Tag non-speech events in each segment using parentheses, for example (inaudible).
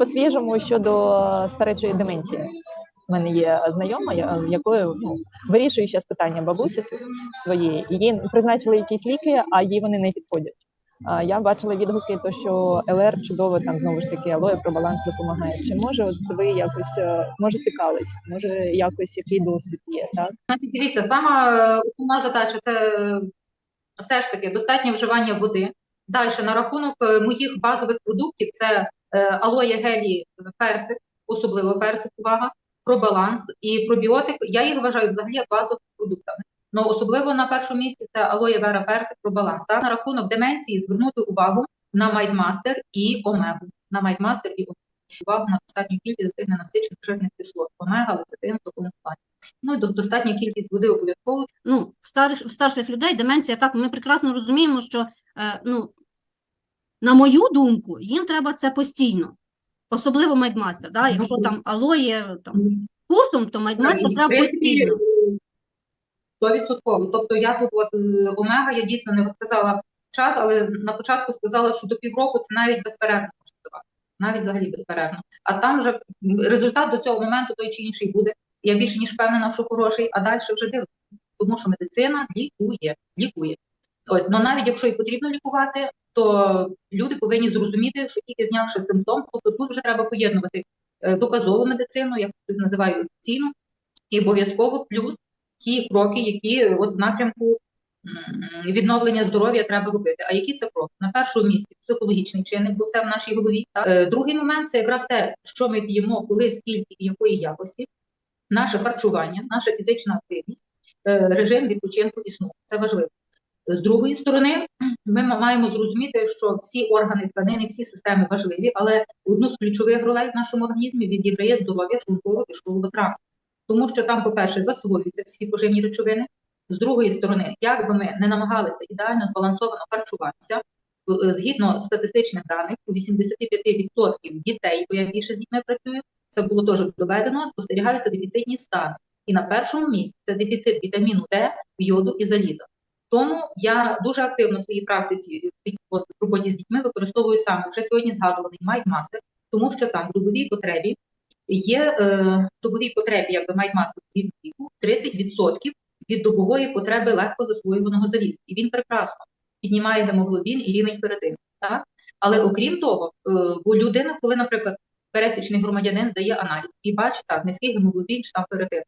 по-свіжому щодо старечої деменції. У мене є знайома, якою ну, вирішує зараз питання бабусі своєї. Їй призначили якісь ліки, а їй вони не підходять. Я бачила відгуки, то що ЛР чудово там знову ж таки алоє про баланс допомагає. Чи може от ви якось е, може стикались? Може якось який досвід є? Так дивіться, сама е, основна задача це е, все ж таки достатнє вживання води. Далі на рахунок моїх базових продуктів це алоє гелі персик, особливо персик, увага, пробаланс і пробіотик. Я їх вважаю взагалі базовими продуктами. Ну особливо на першому місці це алоє вера персик, пробаланс. Так? На рахунок деменції звернути увагу на Майдмастер і омегу. На Майдмастер і омегу. Увагу на достатню кількість ненасичених жирних кислот, омега, лецитин, в такому плані. Ну і достатня кількість води обов'язково. ну, в старих, в старших людей деменція, так, ми прекрасно розуміємо, що, е, ну, на мою думку, їм треба це постійно. Особливо майдмастер, да? Якщо там алоє там, курсом, то майдмастер в треба постійно. Стовідсотково. Тобто я тут от е, омега, я дійсно не розказала час, але на початку сказала, що до півроку це навіть безперервно можна давати. Навіть взагалі безперервно. А там вже результат до цього моменту той чи інший буде. Я більше ніж впевнена, що хороший, а далі вже дивимося. Тому що медицина лікує, лікує. Ось, ну навіть якщо і потрібно лікувати, то люди повинні зрозуміти, що тільки знявши симптом, тобто тут вже треба поєднувати е, доказову медицину, як хтось називає офіційну, і обов'язково плюс ті кроки, які от в напрямку відновлення здоров'я треба робити. А які це кроки? На першому місці психологічний чинник, бо все в нашій голові. так. Е, Другий момент це якраз те, що ми п'ємо, коли, скільки і якої якості, наше харчування, наша фізична активність, е, режим відпочинку і сну. Це важливо. З другої сторони, ми маємо зрозуміти, що всі органи тканини, всі системи важливі, але одну з ключових ролей в нашому організмі відіграє здоров'я шлункового кишкового тракту. Тому що там, по-перше, засвоюються всі поживні речовини. З другої сторони, як би ми не намагалися ідеально збалансовано харчуватися, е, згідно статистичних даних, у 85% дітей, бо я більше з дітьми працюю, це було теж доведено, спостерігаються дефіцитні стани. І на першому місці це дефіцит вітаміну Д, йоду і заліза. Тому я дуже активно в своїй практиці от, в роботі з дітьми використовую саме вже сьогодні згадуваний Майдмастер, тому що там в добовій потребі є е, добовій потребі, якби Майдмастер згідно віку, 30% від добової потреби легко засвоюваного заліза. І він прекрасно піднімає гемоглобін і рівень ферритину. Так? Але окрім того, е, бо людина, коли, наприклад, пересічний громадянин здає аналіз і бачить так, низький гемоглобін чи там ферритин,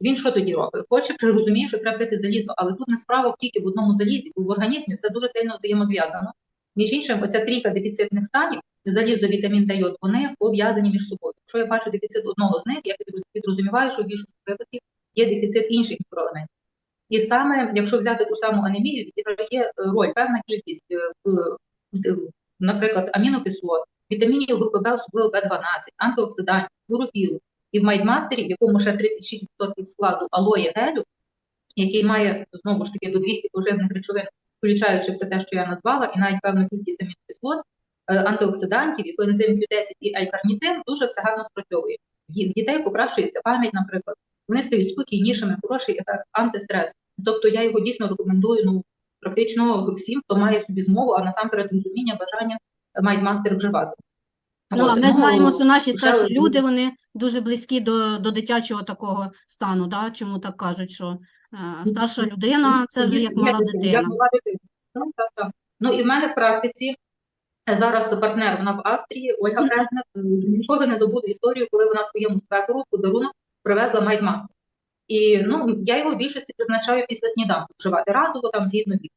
він що тоді робить? Хоче, розуміє, що треба пити залізо, але тут не справа тільки в одному залізі, в організмі все дуже сильно взаємозв'язано. Між іншим, оця трійка дефіцитних станів, залізо, вітамін та йод, вони пов'язані між собою. Якщо я бачу дефіцит одного з них, я підроз- підрозуміваю, що в більшості випадків є дефіцит інших мікроелементів. І саме, якщо взяти ту саму анемію, відіграє е, роль певна кількість, е, наприклад, амінокислот, вітамінів групи Б, особливо Б12, антиоксидантів, хлорофілу. І в Майдмастері, в якому ще 36% складу алоє гелю, який має знову ж таки до 200 поживних речовин, включаючи все те, що я назвала, і навіть певну кількість амінокислот, е, антиоксидантів, і коензим Q10 і L-карнітин дуже все гарно спрацьовує. В дітей покращується пам'ять, наприклад, вони стають спокійнішими, хороший ефект антистрес. Тобто я його дійсно рекомендую ну, практично всім, хто має собі змогу, а насамперед розуміння, бажання Майдмастер вживати. Ну, а ми знаємо, що наші старші люди, вони дуже близькі до, до дитячого такого стану, да? чому так кажуть, що е, старша людина – це вже як мала дитина. Ну, так, так. Ну і в мене в практиці е, зараз партнер вона в Австрії, Ольга Преснер. Ніколи не забуду історію, коли вона своєму свекору подарунок привезла Майдмастер. І ну, я його в більшості призначаю після сніданку вживати разово там згідно віку.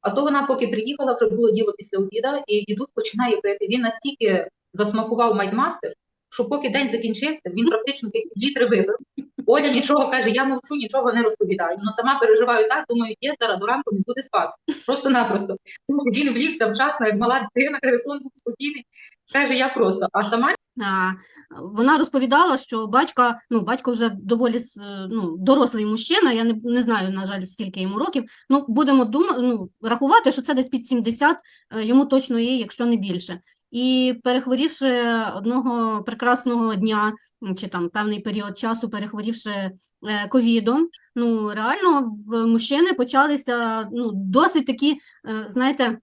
А то вона, поки приїхала, вже було діло після обіда, і дідусь починає пити. Він настільки засмакував Майдмастер, що поки день закінчився, він практично літри випив. Оля нічого каже, я мовчу, нічого не розповідаю. Ну сама переживаю так, думаю, є зараз до ранку не буде спати. Просто-напросто. Він влігся вчасно, як мала дитина, каже, сон був спокійний. Каже, я просто. А сама Вона розповідала, що батька, ну, батько вже доволі е, ну, дорослий мужчина, я не, не знаю, на жаль, скільки йому років, ну, будемо дума, ну, рахувати, що це десь під 70, е, йому точно є, якщо не більше. І перехворівши одного прекрасного дня, чи там певний період часу, перехворівши е, ковідом, ну, реально в мужчини почалися ну, досить такі, е, знаєте, е,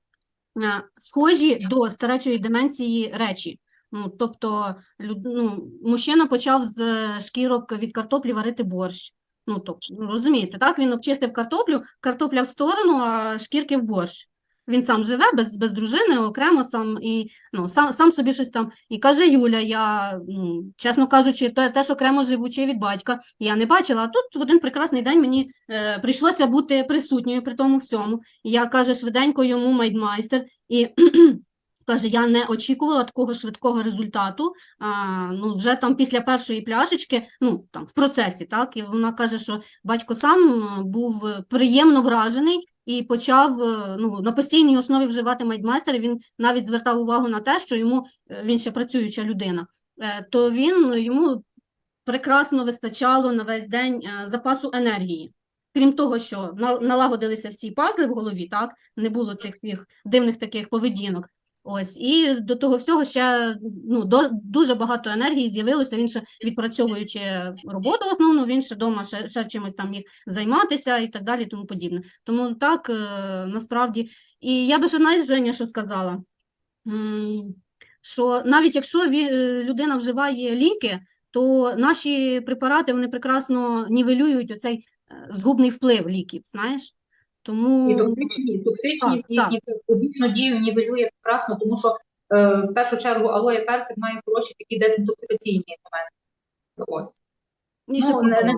схожі до старечої деменції речі. Ну, тобто, ну, мужчина почав з шкірок від картоплі варити борщ. Ну, тобто, розумієте, так? Він обчистив картоплю, картопля в сторону, а шкірки в борщ. Він сам живе без, без дружини, окремо сам і ну, сам, сам собі щось там. І каже Юля, я, ну, чесно кажучи, те, теж окремо живучи від батька, я не бачила. А тут в один прекрасний день мені е, прийшлося бути присутньою при тому всьому. І я каже, швиденько йому майдмайстер, і (clears throat) каже, я не очікувала такого швидкого результату. А, ну, вже там після першої пляшечки, ну там в процесі, так, і вона каже, що батько сам е, був приємно вражений. І почав е, ну, на постійній основі вживати майдмайстер. Він навіть звертав увагу на те, що йому е, він ще працююча людина, е, то він йому прекрасно вистачало на весь день запасу енергії. Крім того, що на- налагодилися всі пазли в голові, так не було цих всіх дивних таких поведінок. Ось і до того всього ще ну до дуже багато енергії з'явилося. Він ще відпрацьовуючи роботу основну, він ще вдома ще, ще чимось там міг займатися і так далі, тому подібне. Тому так е, насправді, і я би ще навіть Женя, що сказала, що навіть якщо е, людина вживає ліки, то наші препарати вони прекрасно нівелюють оцей е, згубний вплив ліків, знаєш. Тому І токсичність, токсичність так. і побічну дію нівелює прекрасно, тому що е, в першу чергу алоє персик має хороші такі дезінтоксикаційні моменти. Ось. Ні, Ну, не, не